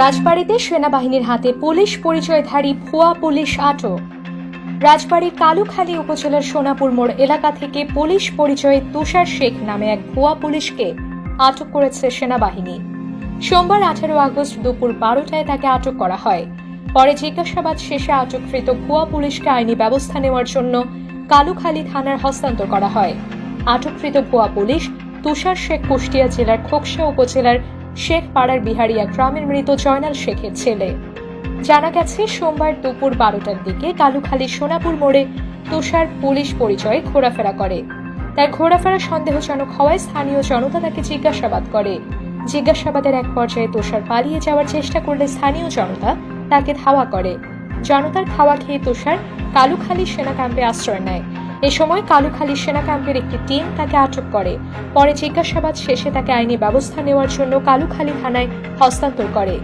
রাজবাড়িতে সেনাবাহিনীর হাতে পুলিশ পরিচয়ধারী ভুয়া পুলিশ আটক। রাজবাড়ির কালুখালী উপজেলার সোনাপুর মোড় এলাকা থেকে পুলিশ পরিচয়ে তুষার শেখ নামে এক ভুয়া পুলিশকে আটক করেছে সেনাবাহিনী। সোমবার আঠারো আগস্ট দুপুর বারোটায় তাকে আটক করা হয়। পরে জিজ্ঞাসাবাদ শেষে আটককৃত ভুয়া পুলিশকে আইনি ব্যবস্থা নেওয়ার জন্য কালুখালী থানার হস্তান্তর করা হয়। আটককৃত ভুয়া পুলিশ তুষার শেখ কুষ্টিয়া জেলার খোকসা উপজেলার শেখ পাড়ার বিহারিয়া গ্রামের মৃত জয়নাল শেখের ছেলে। জানা গেছে, সোমবার দুপুর বারোটার দিকে কালুখালী সোনাপুর মোড়ে তুষার পুলিশ পরিচয়ে ঘোরাফেরা করে। তার ঘোরাফেরা সন্দেহজনক হওয়ায় স্থানীয় জনতা তাকে জিজ্ঞাসাবাদ করে। জিজ্ঞাসাবাদের এক পর্যায়ে তুষার পালিয়ে যাওয়ার চেষ্টা করলে স্থানীয় জনতা তাকে ধাওয়া করে। জনতার ধাওয়া খেয়ে তুষার কালুখালী সেনা ক্যাম্পে আশ্রয় নেয়। এ সময় কালুখালী সেনা ক্যাম্পের একটি টিম তাকে আটক করে। পরে জিজ্ঞাসাবাদ শেষে তাকে আইনি ব্যবস্থা নেওয়ার জন্য কালুখালী থানায় হস্তান্তর করে।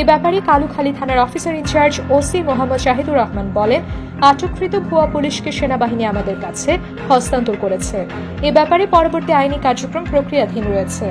এ ব্যাপারে কালুখালী থানার officer in charge OC Mohammad Shahidur Rahman বলেন, আটককৃত ভুয়া পুলিশকে সেনাবাহিনী আমাদের কাছে হস্তান্তর করেছে। এ ব্যাপারে পরবর্তী আইনি কার্যক্রম প্রক্রিয়াধীন রয়েছে।